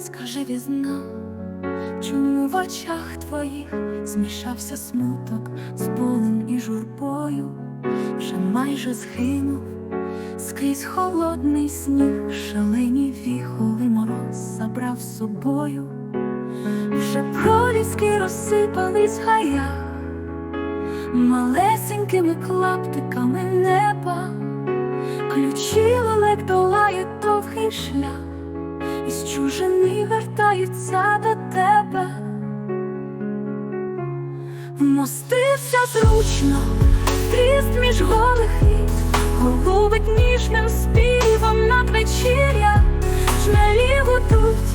Скажи візна, чому в очах твоїх змішався смуток з болем і журбою, вже майже згинув скрізь холодний сніг, шалені віхоли мороз забрав з собою, вже проліски розсипались в гаях, малесенькими клаптиками неба, ключі лелек долають довгий шлях. Із чужини вертаються до тебе, вмостився зручно, тріст між голих віт, голубить ніжним співом надвечір'я, жмелі гудуть,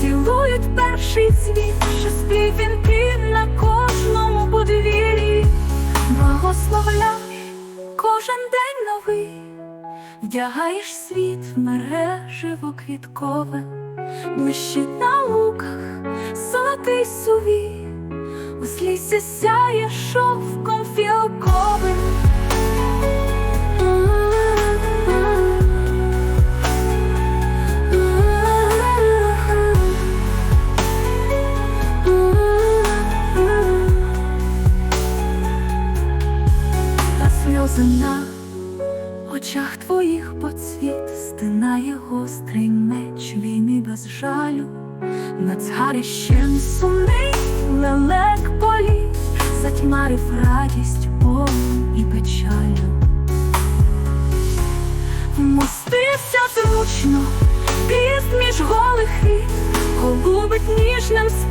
цілують перший цвіт, що спів він на кожному подвір'ї, благословляй кожен день новий. Вдягаєш світ в мереживо квіткове, блищить на луках золотий сувій, у слісі сяє шовком очах твоїх поцвіт стинає гострий меч війни без жалю, над згарищем сумний лелек політ, затьмарив радість, болем і печалю. Вмостився зручно, піст між голих голубить ніжним співом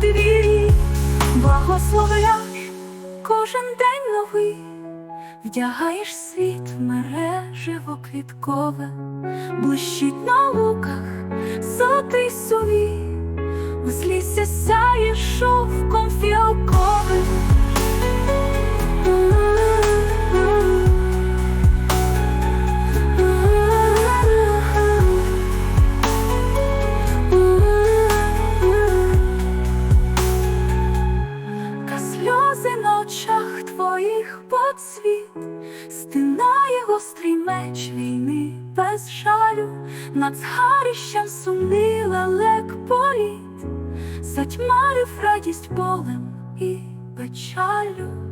подвір'ї, благословляй. Кожен день новий. Вдягаєш світ в мереживо квіткове, блищить на луках сотий сувій, поцвіт, стинає гострий меч війни без жалю, над згарищем сумний лелек політ, затьмарив радість болем і печалю.